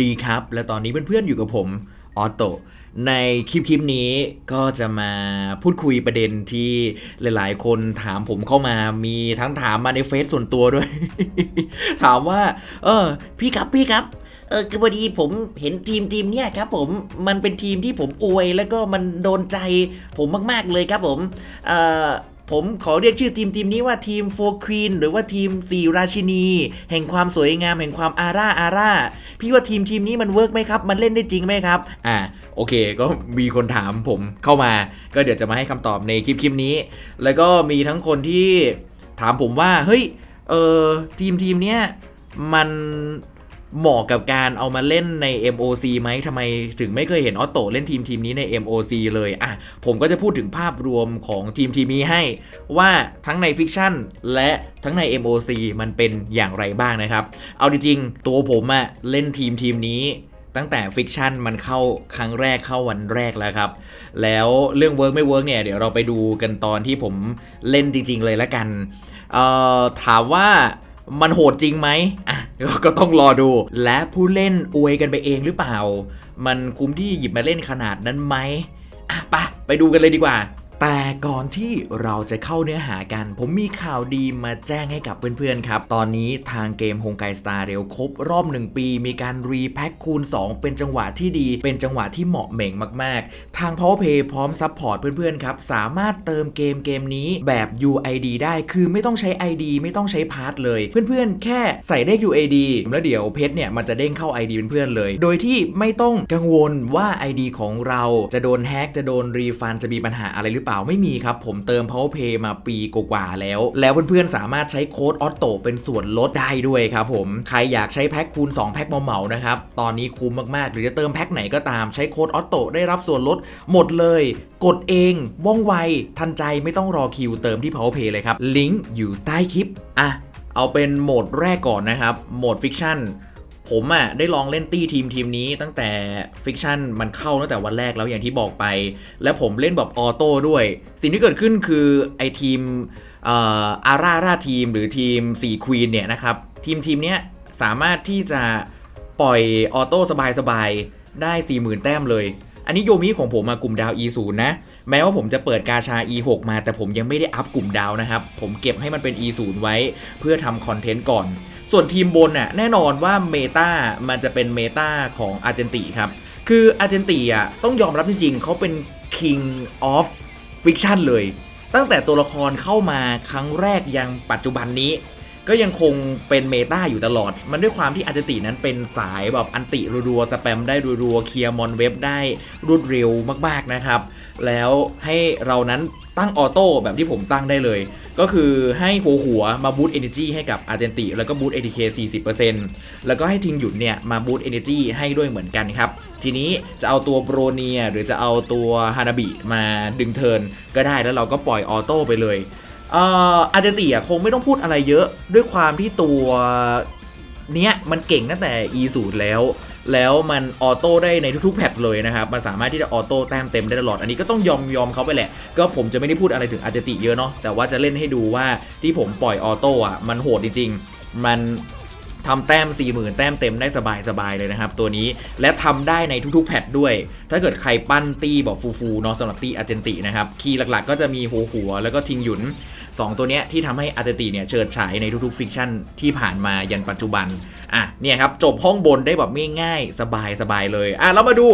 ดีครับ และตอนนี้เพื่อนๆอยู่กับผมออโตในคลิปคลิปนี้ก็จะมาพูดคุยประเด็นที่หลายๆ คนถามผมเข้ามามีทั้งถามมาในเฟซส่วนตัวด้วย ถามว่า เออ พี่ครับพี่ครับเออคือพอดีผมเห็นทีมทีมเนี้ยครับผมมันเป็นทีมที่ผมอวยแล้วก็มันโดนใจผมมาก ๆเลยครับผมเออ ผมขอเรียกชื่อทีมทีมนี้ว่าทีมโฟควีนหรือว่าทีมสี่ราชินี แห่งความสวยงามแห่งความอาร่าอาร่าพี่ว่าทีมทีมนี้มันเวิร์กไหมครับ มันเล่นได้จริงไหมครับ อ่าโอเค ก็มีคนถามผมเข้ามา ก็เดี๋ยวจะมาให้คำตอบในคลิปคลิปนี้ แล้วก็มีทั้งคนที่ถามผมว่าเฮ้ยเออทีมทีมเนี้ยมัน เหมาะกับการเอามาเล่นใน MOC ไหมทำไมถึงไม่เคยเห็นออโต้เล่นทีมทีมนี้ใน MOC เลยอะผมก็จะพูดถึงภาพรวมของทีมทีมนี้ให้ ว่าทั้งในฟิกชั่นและทั้งใน MOC มันเป็นอย่างไรบ้างนะครับ เอาจริงๆตัวผมอะเล่นทีมทีมนี้ตั้งแต่ฟิกชันมันเข้าครั้งแรกเข้าวันแรกแล้วครับ แล้วเรื่องเวิร์กไม่เวิร์กเนี่ย เดี๋ยวเราไปดูกันตอนที่ผมเล่นจริง ๆ เลยละกันเอ่อถามว่า มันโหดจริงไหมอะก็ต้องรอดู และผู้เล่นอวยกันไปเองหรือเปล่า มันคุ้มที่หยิบมาเล่นขนาดนั้นไหมอะปะไปดูกันเลยดีกว่า แต่ก่อนที่เราจะเข้าเนื้อหากัน ผมมีข่าวดีมาแจ้งให้กับเพื่อนๆครับ ตอนนี้ทางเกมฮงไกสตาร์เร็วครบรอบ 1 ปี มีการรีแพ็คคูณ 2 เป็นจังหวะที่ดี เป็นจังหวะที่เหมาะเหม่งมากๆ ทาง PowerPay พร้อมซัพพอร์ตเพื่อนๆครับ สามารถเติมเกมเกมนี้แบบ UID ได้คือไม่ต้องใช้ ID ไม่ต้องใช้พาร์ทเลย เพื่อนๆ แค่ใส่เลข UID แล้วเดี๋ยวเพชรเนี่ยมันจะเด้งเข้า ID เป็นเพื่อนเลย โดยที่ไม่ต้องกังวลว่า ID ของเราจะโดนแฮกจะโดนรีฟันจะมีปัญหาอะไรหรือเปล่าไม่มีครับ ผมเติม PowerPay มาปีกว่าๆแล้ว แล้วเพื่อนๆสามารถใช้โค้ดออโต้เป็นส่วนลดได้ด้วยครับผมใครอยากใช้แพ็คคูณ 2 แพ็คเหมาๆนะครับ ตอนนี้คุ้มมากๆ หรือจะเติมแพ็คไหนก็ตามใช้โค้ดออโต้ได้รับส่วนลดหมดเลย กดเองว่องไว ทันใจไม่ต้องรอคิวเติมที่ PowerPay เลยครับลิงก์อยู่ใต้คลิปอะเอาเป็นโหมดแรกก่อนนะครับโหมดฟิกชั่น ผมอะ่ะได้ลองเล่นตี้ทีมทีมนี้ตั้งแต่ฟิกชันมันเข้าตั้งแต่วันแรกแล้วอย่างที่บอกไป และผมเล่นแบบออโต้ด้วย สิ่งที่เกิดขึ้นคือไอทีมอาร่าร่าทีมหรือทีม4ควีนเนี่ยนะครับ ทีมทีมเนี้ยสามารถที่จะปล่อยออโต้สบายๆ ได้ 40,000 แต้มเลย อันนี้โยมิของผมมากลุ่มดาว E0 นะ แม้ว่าผมจะเปิดกาชา E6 มา แต่ผมยังไม่ได้อัพกลุ่มดาวนะครับ ผมเก็บให้มันเป็น E0 ไว้เพื่อทำคอนเทนต์ก่อน ส่วนทีมบนน่ะแน่นอนว่าเมตามันจะเป็นเมตาของอาร์เจนติครับ คืออาร์เจนติอะต้องยอมรับจริงๆเขาเป็น King of Fiction เลย ตั้งแต่ตัวละครเข้ามาครั้งแรกยังปัจจุบันนี้ ก็ยังคงเป็นเมตาอยู่ตลอด มันด้วยความที่อาร์เจนตินั้นเป็นสายแบบอันติรัวๆสแปมได้รัวๆเคลียร์มอนเว็บได้รวดเร็วมากๆนะครับ แล้วให้เรานั้น ตั้งออโต้แบบที่ผมตั้งได้เลย ก็คือให้หัวหัวมาบูตเอเนจีให้กับอาร์เจนติแล้วก็บูตเอทีเค40%แล้วก็ให้ทิงหยุดเนี่ยมาบูตเอเนจีให้ด้วยเหมือนกันครับ ทีนี้จะเอาตัวโบรเนียหรือจะเอาตัวฮานาบิมาดึงเทิร์นก็ได้แล้วเราก็ปล่อยออโต้ไปเลยเอ่ออาร์เจนติอะคงไม่ต้องพูดอะไรเยอะด้วยความที่ตัวเนี้ยมันเก่งตั้งแต่ E0 แล้ว แล้วมันออโต้ได้ในทุกๆแพทเลยนะครับ มันสามารถที่จะออโต้แต้มเต็มได้ตลอด อันนี้ก็ต้องยอมยอมเขาไปแหละ ก็ผมจะไม่ได้พูดอะไรถึงอาเจนติเยอะเนาะ แต่ว่าจะเล่นให้ดูว่าที่ผมปล่อยออโต้อะ มันโหดจริงๆ มันทำแต้ม 40,000 แต้มเต็มได้สบายๆเลยนะครับ ตัวนี้และทำได้ในทุกๆ แพทด้วย ถ้าเกิดใครปั้นตีแบบฟูๆเนาะสำหรับตีอาร์เจนตินะครับ คีย์หลักๆ ก็จะมีหัวหัวแล้วก็ทิงหยุน2 ตัวเนี้ยที่ทำให้อาร์เจนติเนี่ยเฉิดฉายในทุกๆ ฟิกชั่นที่ผ่านมายันปัจจุบัน อะเนี่ยครับจบห้องบนได้แบบง่ายๆสบายสบายเลยอะแล้วมาดู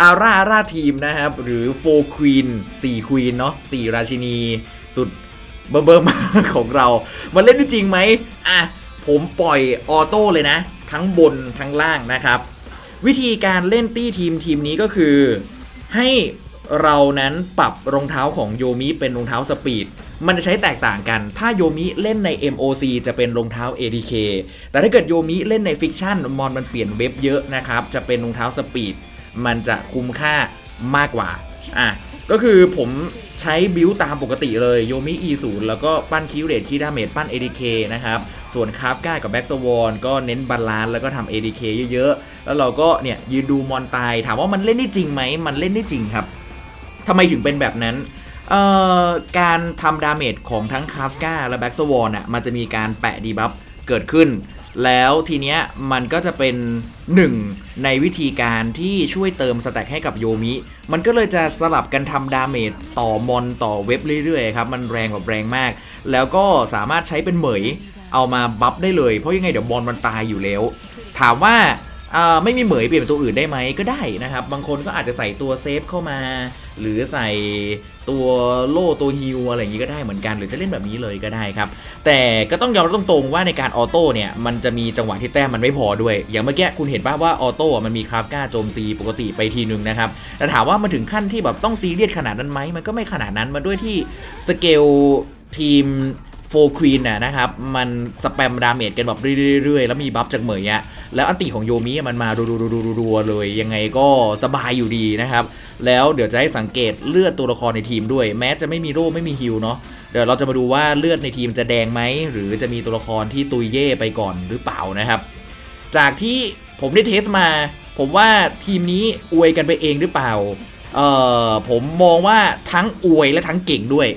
อาร่าอาร่าทีมนะครับหรือโฟควีนสี่ควีนเนาะสี่ราชินีสุดเบิ่มเบิ่มของเรา มันเล่นได้จริงไหมอะผมปล่อยออโต้เลยนะ ทั้งบนทั้งล่างนะครับ วิธีการเล่นตี้ทีมทีมนี้ก็คือ ให้เรานั้นปรับรองเท้าของโยมิเป็นรองเท้าสปีด มันจะใช้แตกต่างกัน ถ้าโยมิเล่นใน MOC จะเป็นรองเท้า ADK แต่ถ้าเกิดโยมิเล่นในฟิกชั่นมอนมันเปลี่ยนเว็บเยอะนะครับ จะเป็นรองเท้าสปีด มันจะคุ้มค่ามากกว่า อะ ก็คือผมใช้บิวตามปกติเลยโยมิ E0 แล้วก็ปั้นคิวเรทคีดาเมจปั้น ADK นะครับ ส่วนคาร์ฟก้ากับแบ็กสวอนก็เน้นบาลานซ์แล้วก็ทำ ADK เยอะๆ แล้วเราก็เนี่ยยืนดูมอนตาย ถามว่ามันเล่นได้จริงไหม มันเล่นได้จริงครับทำไมถึงเป็นแบบนั้น เอ่อการทำดาเมจของทั้งคาฟกาและแบ็กสวอนอะมันจะมีการแปะดีบัฟเกิดขึ้น แล้วทีเนี้ยมันก็จะเป็นหนึ่งในวิธีการที่ช่วยเติมสแต็กให้กับโยมิ มันก็เลยจะสลับกันทำดาเมจต่อมอนต่อเว็บเรื่อยๆครับ มันแรงแบบแรงมาก แล้วก็สามารถใช้เป็นเหมยเอามาบัฟได้เลย เพราะยังไงเดี๋ยวบอลมันตายอยู่แล้ว ถามว่าอ่าไม่มีเหมยเปลี่ยนเป็นตัวอื่นได้ไหมก็ได้นะครับ บางคนก็อาจจะใส่ตัวเซฟเข้ามา หรือใส่ ตัวโล่ตัวฮิวอะไรอย่างนี้ก็ได้เหมือนกัน หรือจะเล่นแบบนี้เลยก็ได้ครับ แต่ก็ต้องยอมรับตรงๆว่าในการออโต้เนี่ยมันจะมีจังหวะที่แต้มมันไม่พอด้วย อย่างเมื่อกี้คุณเห็นป่ะว่าออโต้มันมีคราฟก้าโจมตีปกติไปทีนึงนะครับแต่ถามว่ามันถึงขั้นที่แบบต้องซีเรียสขนาดนั้นไหมมันก็ไม่ขนาดนั้นมาด้วยที่สเกลทีมโฟควีนน่ะนะครับ มันสแปมดาเมจกันแบบเรื่อยๆ แล้วมีบัฟจากเหมยอะแล้วอันติของโยมิมันมารัวๆๆๆๆเลย ยังไงก็สบายอยู่ดีนะครับ แล้วเดี๋ยวจะให้สังเกตเลือดตัวละครในทีมด้วย แม้จะไม่มีโร่ไม่มีฮิลเนาะเดี๋ยวเราจะมาดูว่าเลือดในทีมจะแดงไหมหรือจะมีตัวละครที่ตุยเย่ไปก่อนหรือเปล่านะครับ จากที่ผมได้เทสมา ผมว่าทีมนี้อวยกันไปเองหรือเปล่าเอ่อผมมองว่าทั้งอวยและทั้งเก่งด้วย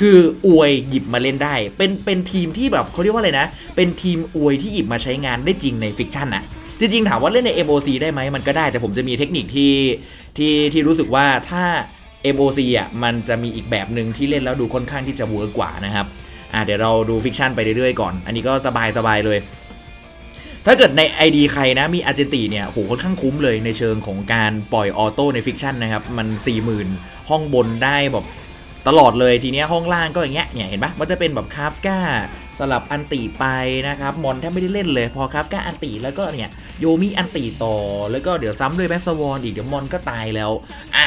คืออวยหยิบมาเล่นได้ เป็นเป็นทีมที่แบบเขาเรียกว่าอะไรนะ เป็นทีมอวยที่หยิบมาใช้งานได้จริงในฟิกชันอะจริงๆถามว่าเล่นใน MOC ได้ไหมมันก็ได้แต่ผมจะมีเทคนิคที่ ที่ที่รู้สึกว่าถ้า MOC อะมันจะมีอีกแบบหนึ่งที่เล่นแล้วดูค่อนข้างที่จะเวิร์กกว่านะครับอะเดี๋ยวเราดูฟิกชันไปเรื่อยๆก่อน อันนี้ก็สบายสบายๆเลย ถ้าเกิดใน ID ใครนะมีอาร์เจนตีเนี่ยโหค่อนข้างคุ้มเลยในเชิงของการปล่อยออโต้ในฟิกชันนะครับมัน 40,000 ห้องบนได้แบบตลอดเลยทีเนี้ยห้องล่างก็อย่างเงี้ยเนี่ยเห็นปะมันจะเป็นแบบคาฟก้าสลับอันติไปนะครับมอนแทบไม่ได้เล่นเลยพอคาฟก้าอันติแล้วก็เนี่ยโยมิอันติต่อแล้วก็เดี๋ยวซ้ำด้วยแบ็กสวอนอีกเดี๋ยวมอนก็ตายแล้วอะ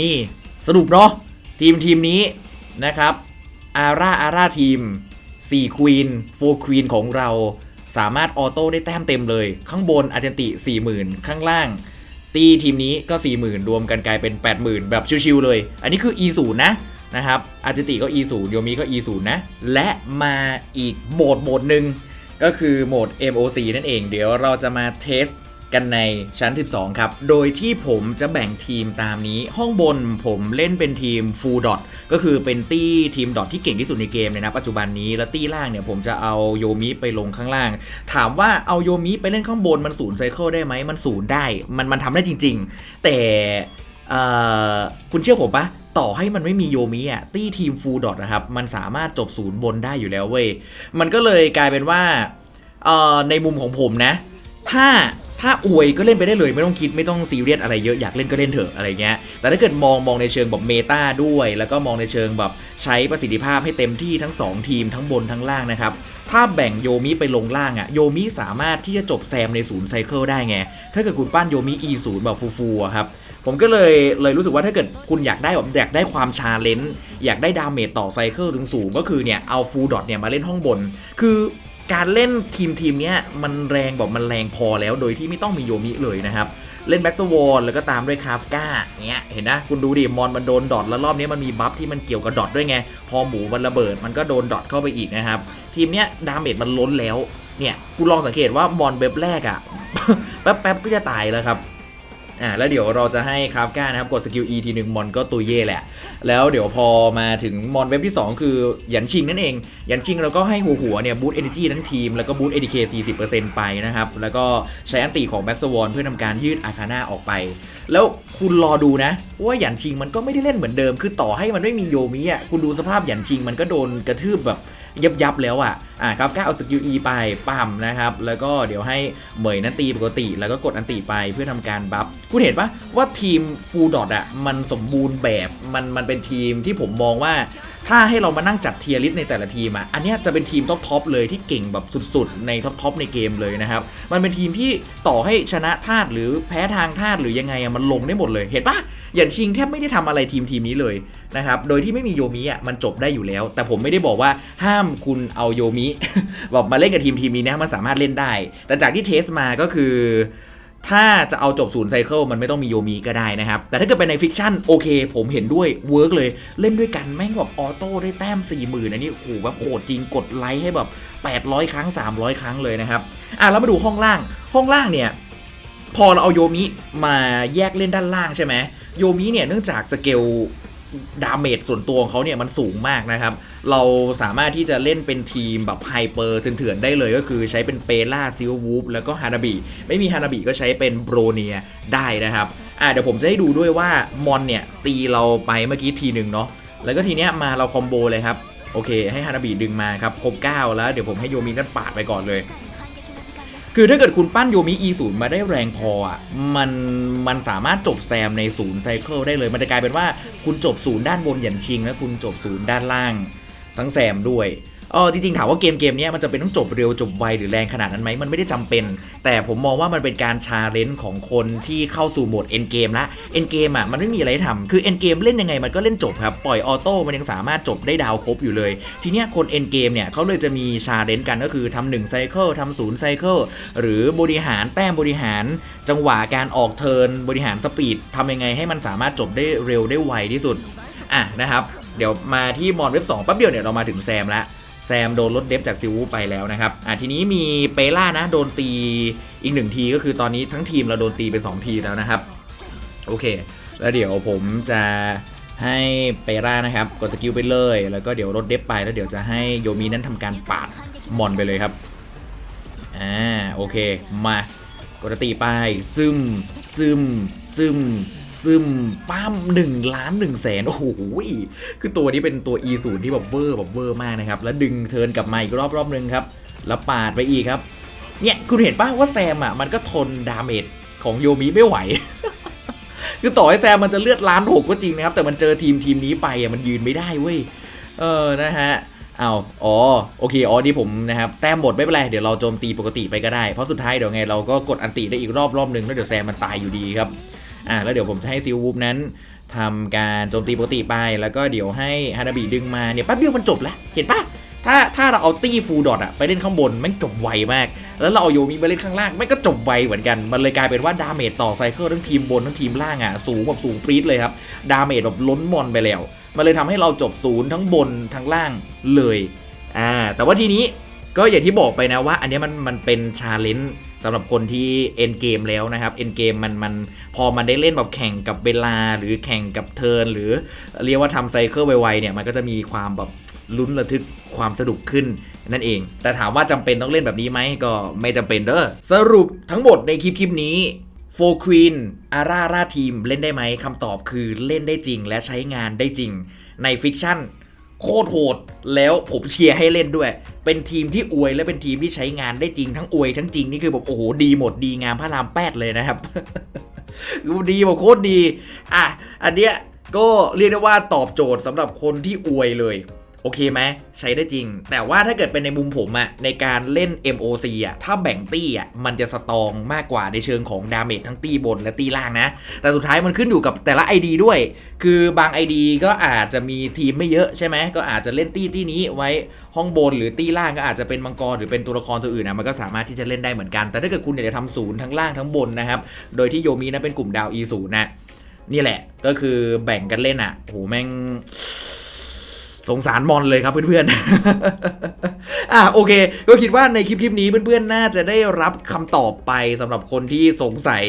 นี่สรุปเนาะทีมทีมนี้นะครับอาร่าอาร่าทีม4ควีน4ควีนของเราสามารถออโต้ได้แต้มเต็มเลย ข้างบนอาร์เจนติ 40,000 ข้างล่าง ตีทีมนี้ก็ 40,000 รวมกันกลายเป็น 80,000 แบบชิวๆเลย อันนี้คือ E0 นะ นะครับอาร์เจติก็ E0 โยมีก็ E0 นะ และมาอีกโหมดโหมดหนึ่งก็คือโหมด MOC นั่นเอง เดี๋ยวเราจะมาเทสกันในชั้น 12 ครับ โดยที่ผมจะแบ่งทีมตามนี้ ห้องบนผมเล่นเป็นทีม Full Dot ก็คือเป็นตี้ทีมดอทที่เก่งที่สุดในเกมเลยนะ ปัจจุบันนี้ แล้วตี้ล่างเนี่ยผมจะเอาโยมิไปลงข้างล่าง ถามว่าเอาโยมิไปเล่นข้างบนมันศูนย์ไซเคิลได้ไหม มันศูนย์ได้ มันมันทำได้จริง ๆ แต่เอ่คุณเชื่อผมปะ ต่อให้มันไม่มีโยมิอะตี้ทีมฟูลดอทนะครับ มันสามารถจบศูนย์บนได้อยู่แล้วเว้ย มันก็เลยกลายเป็นว่าเออในมุมของผมนะ ถ้าถ้าอวยก็เล่นไปได้เลยไม่ต้องคิดไม่ต้องซีเรียสอะไรเยอะอยากเล่นก็เล่นเถอะอะไรเงี้ยแต่ถ้าเกิดมองมองในเชิงแบบเมตาด้วย แล้วก็มองในเชิงแบบใช้ประสิทธิภาพให้เต็มที่ทั้ง 2 ทีมทั้งบนทั้งล่างนะครับถ้าแบ่งโยมิไปลงล่างอะ่ะโยมิสามารถที่จะจบแซมในศูนย์ไซเคิลได้ไง ถ้าเกิดคุณปั้นโยมิ E ศูนย์แบบฟูๆอะครับ ผมก็เลยเลยรู้สึกว่าถ้าเกิดคุณอยากได้แบบอยากได้ความชาเลนจ์อยากได้ดาเมจต่อไซเคิลถึงสูงๆก็คือเนี่ยเอาฟูลดอทเนี่ยมาเล่นห้องบน คือการเล่นทีมทีมเนี้ยมันแรงแบบมันแรงพอแล้วโดยที่ไม่ต้องมีโยมิเลยนะครับ เล่นแบ็กสวอนแล้วก็ตามด้วยคาฟก้าเงี้ยเห็นนะคุณดูดิมอนมันโดนดอทแล้วรอบนี้มันมีบัฟที่มันเกี่ยวกับดอทด้วยไง พอหมูมันระเบิดมันก็โดนดอทเข้าไปอีกนะครับ ทีมเนี้ยดาเมจมันล้นแล้วเนี่ยคุณลองสังเกตว่ามอนเว็บแรกอะแป๊บๆก็จะตายแล้วครับ อ่าแล้วเดี๋ยวเราจะให้คราฟก้านะครับกดสกิล E ทีหนึ่งมอนก็ตุยเย่แหละ แล้วเดี๋ยวพอมาถึงมอนเว็บที่ 2 คือหยันชิงนั่นเอง หยันชิงเราก็ให้หัวหัวเนี่ยบูตเอเนจีทั้งทีม แล้วก็บูตเอ k 40%ไปนะครับ แล้วก็ใช้อันติของแบ็กสวอนเพื่อทำการยืดอาคาน่าออกไป แล้วคุณรอดูนะ ว่าหยันชิงมันก็ไม่ได้เล่นเหมือนเดิม คือต่อให้มันไม่มีโยมิอะคุณดูสภาพหยันชิงมันก็โดนกระทืบแบบ ยับยับแล้วอะอ่าครับก้าเอาสกิล E ไปปั๊มนะครับ แล้วก็เดี๋ยวให้เหมยนั้นตีปกติ แล้วก็กดอันตีไปเพื่อทำการบัฟคุณเห็นปะว่าทีมฟูลดอทอะมันสมบูรณ์แบบมันมันเป็นทีมที่ผมมองว่า ถ้าให้เรามานั่งจัดเทียร์ลิสต์ในแต่ละทีมอะอันนี้จะเป็นทีมท็อปทอปเลยที่เก่งแบบสุดๆ ในท็อปทอปในเกมเลยนะครับ มันเป็นทีมที่ต่อให้ชนะธาตุหรือแพ้ทางธาตุหรือยังไงอะมันลงได้หมดเลยเห็นปะอย่างชิงแทบไม่ได้ทำอะไรทีมทีมนี้เลยนะครับโดยที่ไม่มีโยมิอะมันจบได้อยู่แล้ว แต่ผมไม่ได้บอกว่าห้ามคุณเอาโยมิบอกมาเล่นกับทีมทีมนี้นะมันสามารถเล่นได้ แต่จากที่เทสมาก็คือ ถ้าจะเอาจบศูนย์ไซเคิลมันไม่ต้องมีโยมีก็ได้นะครับ แต่ถ้าเกิดเป็นในฟิกชั่นโอเค ผมเห็นด้วยเวิร์กเลยเล่นด้วยกันแม่งแบบออโต้ได้แต้ม4 0,000อันนี้โอ้โหแบบโหดจริงกดไลค์ให้แบบ 800 ครั้ง 300 ครั้งเลยนะครับ อะแล้วมาดูห้องล่างห้องล่างเนี่ย พอเราเอาโยมิมาแยกเล่นด้านล่างใช่ไหมโยมิเนี่ยเนื่องจากสเกล ดาเมจส่วนตัวของเขาเนี่ยมันสูงมากนะครับ เราสามารถที่จะเล่นเป็นทีมแบบไฮเปอร์เถื่อนๆได้เลยก็คือใช้เป็นเปล่าซิลวูฟแล้วก็ฮานาบิไม่มีฮานาบิก็ใช้เป็นโบรเนียได้นะครับอ่าเดี๋ยวผมจะให้ดูด้วยว่ามอนเนี่ยตีเราไปเมื่อกี้ทีหนึ่งเนาะแล้วก็ทีเนี้ยมาเราคอมโบเลยครับโอเค ให้ฮานาบิดึงมาครับครบ9แล้วเดี๋ยวผมให้โยมินั่นปาดไปก่อนเลย คือถ้าเกิดคุณปั้นโยมิ E0 มาได้แรงพออะมันมันสามารถจบแซมในศูนย์ไซเคิลได้เลย มันจะกลายเป็นว่าคุณจบศูนย์ด้านบนอย่างชิง และคุณจบศูนย์ด้านล่างทั้งแซมด้วย เออจริงๆถามว่าเกมเกมเนี้ยมันจะเป็นต้องจบเร็วจบไวหรือแรงขนาดนั้นไหมมันไม่ได้จำเป็น แต่ผมมองว่ามันเป็นการชาเลนจ์ของคนที่เข้าสู่โหมดเอ็นเกมละเอ็นเกมอะมันไม่มีอะไรให้ทำคือเอ็นเกมเล่นยังไงมันก็เล่นจบครับปล่อยออโต้มันยังสามารถจบได้ดาวครบอยู่เลย ทีเนี้ยคนเอ็นเกมเนี่ยเขาเลยจะมีชาเลนจ์กันก็คือทำหนึ่งไซเคิลทำศูนย์ไซเคิลหรือบริหารแต้มบริหาร จังหวะการออกเทิร์นบริหารสปีดทำยังไงให้มันสามารถจบได้เร็วได้ไวที่สุดอะนะครับ เดี๋ยวมาที่มอนเว็บ2แป๊บเดียวเนี่ยเรามาถึงแซมแล้ว แซมโดนลดเดฟจากซิวูไปแล้วนะครับอะทีนี้มีเปล่านะโดนตีอีกหนึ่งทีก็คือตอนนี้ทั้งทีมเราโดนตีไป 2 ทีแล้วนะครับ โอเค แล้วเดี๋ยวผมจะให้เปล่านะครับกดสกิลไปเลย แล้วก็เดี๋ยวลดเดฟไปแล้วเดี๋ยวจะให้โยมีนั้นทำการปาดมอนไปเลยครับอ่าโอเคมากดตีไปซึมซึมซึม ซึมปั้มหนึ่งล้านหนึ่งแสนโอ้โหคือตัวนี้เป็นตัว E 0ที่แบบเวอร์แบบเวอร์มากนะครับ แล้วดึงเทิร์นกลับมาอีกรอบรอบนึงครับ แล้วปาดไปอีกครับ เนี่ยคุณเห็นป่ะว่าแซมอะมันก็ทนดาเมจของโยมิไม่ไหว คือต่อให้แซมมันจะเลือดล้านหกก็จริงนะครับ แต่มันเจอทีมทีมนี้ไปอะมันยืนไม่ได้เว้ย เออนะฮะเอาอ๋อ โอเค อ๋อ นี่ผมนะครับ แต้มหมดไม่เป็นไร เดี๋ยวเราโจมตีปกติไปก็ได้ เพราะสุดท้ายเดี๋ยวไงเราก็กดอันติได้อีกรอบรอบนึง แล้วเดี๋ยวแซมมันตายอยู่ดีครับ อ่าแล้วเดี๋ยวผมจะให้ซิลวูฟนั้นทำการโจมตีปกติไป แล้วก็เดี๋ยวให้ฮานาบิดึงมาเนี่ยแป๊บเดียวมันจบแล้ว เห็นปะถ้าถ้าเราเอาตี้ฟูลดอทอะไปเล่นข้างบนม่งจบไวมาก แล้วเราเอาโยมิไปเล่นข้างล่างม่งก็จบไวเหมือนกันมันเลยกลายเป็นว่าดาเมจต่อไซเคิลทั้งทีมบนทั้งทีมล่างอะสูงแบบสูงปรี๊ดเลยครับดาเมจแบบล้นมอนไปแล้ว มันเลยทำให้เราจบศูนย์ทั้งบนทั้งล่างเลยอ่าแต่ว่าทีนี้ก็อย่างที่บอกไปนะว่า อันนี้มันมันเป็นชาเลนจ์ สำหรับคนที่เอ็นเกมแล้วนะครับเอ็นเกมมันมันพอมันได้เล่นแบบแข่งกับเวลาหรือแข่งกับเทิร์นหรือเรียกว่าทำไซเคิลไวๆเนี่ยมันก็จะมีความแบบลุ้นระทึกความสนุกขึ้นนั่นเอง แต่ถามว่าจำเป็นต้องเล่นแบบนี้ไหมก็ไม่จำเป็นเด้อสรุปทั้งหมดในคลิปคลิปนี้โฟควีนอาร่าร่าทีมเล่นได้ไหมคำตอบคือเล่นได้จริงและใช้งานได้จริง ในฟิกชั่น โคตรโหด แล้วผมเชียร์ให้เล่นด้วย เป็นทีมที่อวยและเป็นทีมที่ใช้งานได้จริงทั้งอวยทั้งจริงนี่คือแบบโอ้โหดีหมดดีงามพระรามแปดเลยนะครับดีแบบโคตรดี อะ อันเนี้ยก็เรียกได้ว่าตอบโจทย์สำหรับคนที่อวยเลย โอเคไหมใช้ได้จริง แต่ว่าถ้าเกิดเป็นในมุมผมอะในการเล่น MOC อะถ้าแบ่งตี้อะมันจะสตองมากกว่าในเชิงของดาเมจทั้งตี้บนและตี้ล่างนะ แต่สุดท้ายมันขึ้นอยู่กับแต่ละ ID ด้วย คือบาง ID ก็อาจจะมีทีมไม่เยอะใช่ไหมก็อาจจะเล่นตี้ตี้นี้ไว้ห้องบนหรือตี้ล่างก็อาจจะเป็นมังกรหรือเป็นตัวละครตัวอื่นนะมันก็สามารถที่จะเล่นได้เหมือนกัน แต่ถ้าเกิดคุณอยากจะทำศูนย์ทั้งล่างทั้งบนนะครับโดยที่โยมีนะเป็นกลุ่มดาว E ศูนย์นะนี่แหละก็คือแบ่งกันเล่นอะโหแม่ง สงสารมอนเลยครับเพื่อนๆ อะโอเค ก็คิดว่าในคลิปคลิปนี้เพื่อนๆ น่าจะได้รับคำตอบไปสำหรับคนที่สงสัย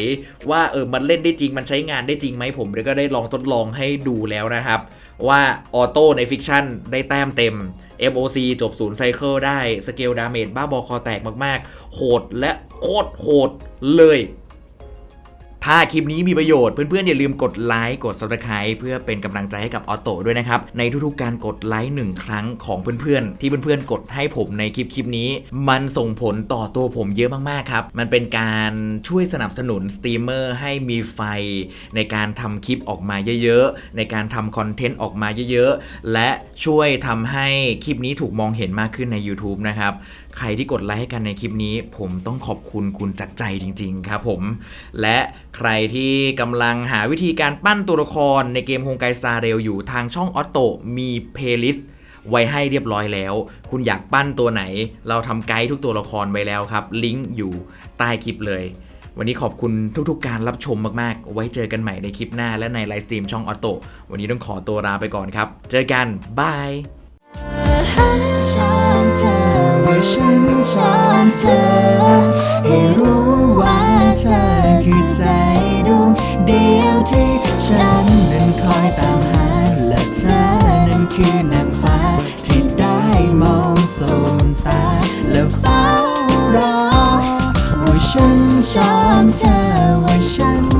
ว่าเออมันเล่นได้จริงมันใช้งานได้จริงไหมผมก็ได้ลองทดลองให้ดูแล้วนะครับ ว่าออโต้ในฟิกชั่นได้แต้มเต็ม MOC จบศูนย์ไซเคิลได้สเกลดาเมจบ้าบอคอแตกมากๆ โหดและโคตรโหดเลย ถ้าคลิปนี้มีประโยชน์เพื่อนๆอย่าลืมกดไลค์กด subscribe เพื่อเป็นกำลังใจให้กับออโต้ด้วยนะครับ ในทุกๆการกดไลค์หนึ่งครั้งของเพื่อนๆ ที่เพื่อนๆกดให้ผมในคลิปคลิปนี้ มันส่งผลต่อตัวผมเยอะมากๆครับ มันเป็นการช่วยสนับสนุนสตรีมเมอร์ให้มีไฟ ในการทำคลิปออกมาเยอะๆ ในการทำคอนเทนต์ออกมาเยอะๆ และช่วยทำให้คลิปนี้ถูกมองเห็นมากขึ้นใน YouTube นะครับ ใครที่กดไลค์ให้กันในคลิปนี้ ผมต้องขอบคุณคุณจากใจจริง ๆ ครับผม และใครที่กำลังหาวิธีการปั้นตัวละครในเกมโฮงไกซาเรลอยู่ทางช่องออโตมีเพลย์ลิสต์ไว้ให้เรียบร้อยแล้ว คุณอยากปั้นตัวไหน เราทำไกด์ทุกตัวละครไว้แล้วครับ ลิงก์อยู่ใต้คลิปเลย วันนี้ขอบคุณทุกๆ การรับชมมากๆ ไว้เจอกันใหม่ในคลิปหน้าและในไลฟ์สตรีมช่องออโตวันนี้ต้องขอตัวลาไปก่อนครับ เจอกัน บาย ฉันชอบเธอ ให้รู้ว่าเธอคือใจดวงเดียวที่ฉันนั้นคอยตามหาและเธอนั้นคือนางฟ้า ที่ได้มองสมตา และเฝ้ารอว่าฉันชอบเธอว่าฉัน